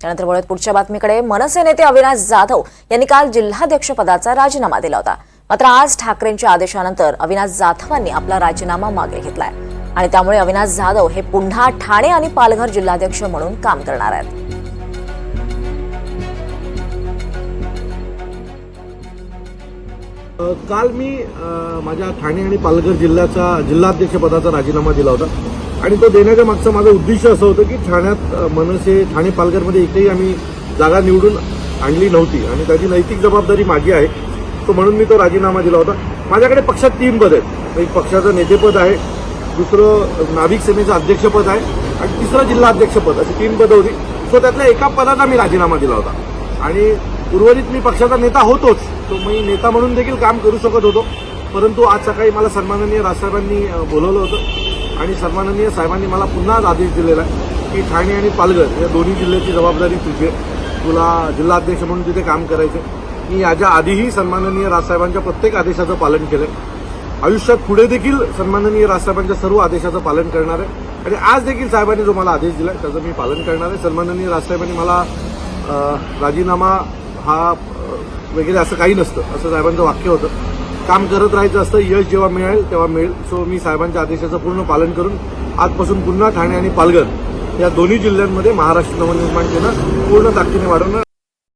त्यानंतर वळत पुढच्या बातमीकडे. मनसे नेते अविनाश जाधव यांनी काल जिल्हाध्यक्ष पदाचा राजीनामा दिला होता. मात्र आज ठाकरेंच्या आदेशानंतर अविनाश जाधवांनी आपला राजीनामा मागे घेतलाय. आणि त्यामुळे अविनाश जाधव हे पुन्हा ठाणे आणि पालघर जिल्हाध्यक्ष म्हणून काम करणार आहेत. काल मी माझ्या ठाणे आणि पालघर जिल्ह्याचा जिल्हाध्यक्षपदाचा राजीनामा दिला होता. आणि तो देण्याच्या मागचं माझं उद्दिष्ट असं होतं की ठाण्यात मनसे ठाणे पालघरमध्ये एकही आम्ही जागा निवडून आणली नव्हती. आणि त्याची नैतिक जबाबदारी माझी आहे. तो म्हणून मी तो राजीनामा दिला होता. माझ्याकडे पक्षात तीन पद आहेत. एक पक्षाचं नेतेपद आहे दुसरं नाभिक सेनेचं अध्यक्षपद आहे आणि तिसरं जिल्हा अध्यक्षपद. अशी तीन पदं होती. सो त्यातल्या एका पदाचा मी राजीनामा दिला होता. आणि उर्वरित मी पक्षाचा नेता होतोच. तो मी नेता म्हणून देखील काम करू शकत होतो. परंतु आज सकाळी मला सन्माननीय राजसाहेबांनी अ, बोलवलं होतं. आणि सन्माननीय साहेबांनी मला पुन्हा आदेश दिलेला आहे की ठाणे आणि पालघर या दोन्ही जिल्ह्याची जबाबदारी तुझी आहे. तुला जिल्हाध्यक्ष म्हणून तिथे काम करायचं मी याच्या आधीही सन्माननीय राजसाहेबांच्या प्रत्येक आदेशाचं पालन केलं आयुष्यात पुढे देखील सन्माननीय राजसाहेबांच्या सर्व आदेशाचं पालन करणार आहे. आणि आज देखील साहेबांनी जो मला आदेश दिला त्याचं मी पालन करणार आहे. सन्माननीय राजसाहेबांनी मला राजीनामा हा वगैरे असं काही नसतं असं साहेबांचं वाक्य होतं. काम करत राहायचं असतं यश जेव्हा मिळेल तेव्हा मिळेल. सो मी साहेबांच्या आदेशाचं पूर्ण पालन करून आजपासून पुन्हा ठाणे आणि पालघर या दोन्ही जिल्ह्यांमध्ये महाराष्ट्र नवनिर्माण केलं पूर्ण ताकदीने वाढवणार